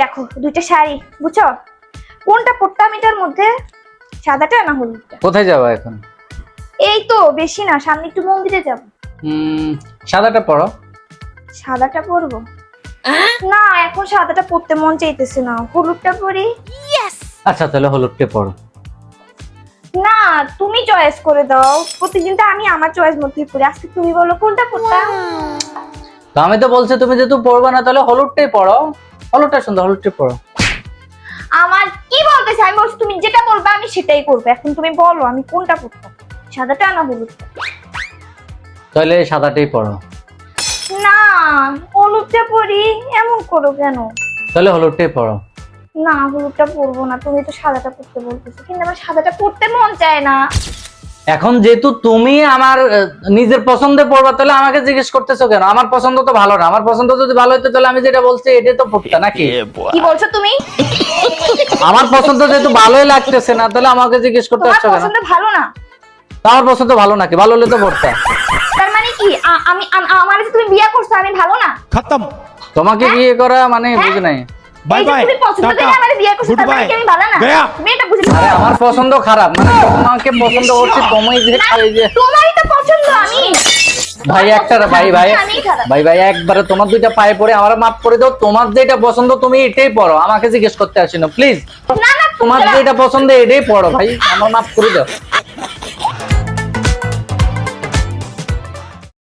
দেখো দুইটা শাড়ি বুঝছ? কোনটা পরতাম এটার মধ্যে সাদাটা না হলুদটা? কোথায় যাব এখন? এই তো বেশি না সামনে একটু মন্দিরে যাব। হুম সাদাটা পড়ো সাদাটা পরবো? না এখন সাদাটা পরতে মন চাইতেছে না। হলুদটা পরি। আচ্ছা তাহলে হলুদটা পড়ো না তুমি চয়েস করে দাও। প্রতিদিন তো আমি আমার চয়েস মধ্যেই পরি। আজকে তুমি বলো কোনটা পরতাম তো আমি তো বলছি তুমি যেহেতু পড়বে না তাহলে হলুদটাই পড়ো হলুদটা সুন্দর হলুদটা পড়ো আমার কি বলতেছে? আমি বলছি তুমি যেটা বলবে আমি সেটাই করব। এখন তুমি বলো আমি কোনটা পরতাম সাদাটা না হলুদটা? তাহলে সাদাটাই পড়ো না হলুদটা পরি এমন করো কেন? তাহলে হলুদটাই পড়ো না হলুদটা পরবো না তুমি তো সাদাটা পরতে বলতেছো। কিন্তু আমার সাদাটা পরতে মন চায় না। এখন যেহেতু তুমি আমার নিজের পছন্দে পড়বা তাহলে আমাকে জিজ্ঞেস করতেছো কেন? আমার পছন্দ তো ভালো না। আমার পছন্দ যদি ভালো হতো তাহলে আমি যেটা বলছি এটা তো পড়তা নাকি? কি বলছো তুমি? আমার পছন্দ যেহেতু ভালোই লাগতেছে না তাহলে আমাকে জিজ্ঞেস করতে আসছো কেন? পছন্দ ভালো না। তোমার পছন্দ ভালো নাকি? ভালো হলে তো পড়তা তার মানে কি? আমি আমার তুমি বিয়ে করছ আমি ভালো না? খতম। তোমাকে হ্যাঁ। বিয়ে করা মানে হ্যাঁ। বুঝ নাই। বাই বাই তুমি পছন্দ করে আমার বিয়ে করছ তার মানে কি আমি ভালো না? তুমি আরে আমার পছন্দ খারাপ। মানে তোমাকে পছন্দ করছি তুমি যে এই যে তোমারই তো পছন্দ আমি। ভাই একটা ভাই ভাই। ভাই ভাই একবারে তোমার দুইটা পায়ে পড়ে আমার মাপ করে দাও। তোমার যেটা পছন্দ তুমি এটাই পড়ো। আমাকে জিজ্ঞেস করতে আসি না প্লিজ তোমার যেটা পছন্দ এটাই পড়ো ভাই। আমার মাপ করে দাও।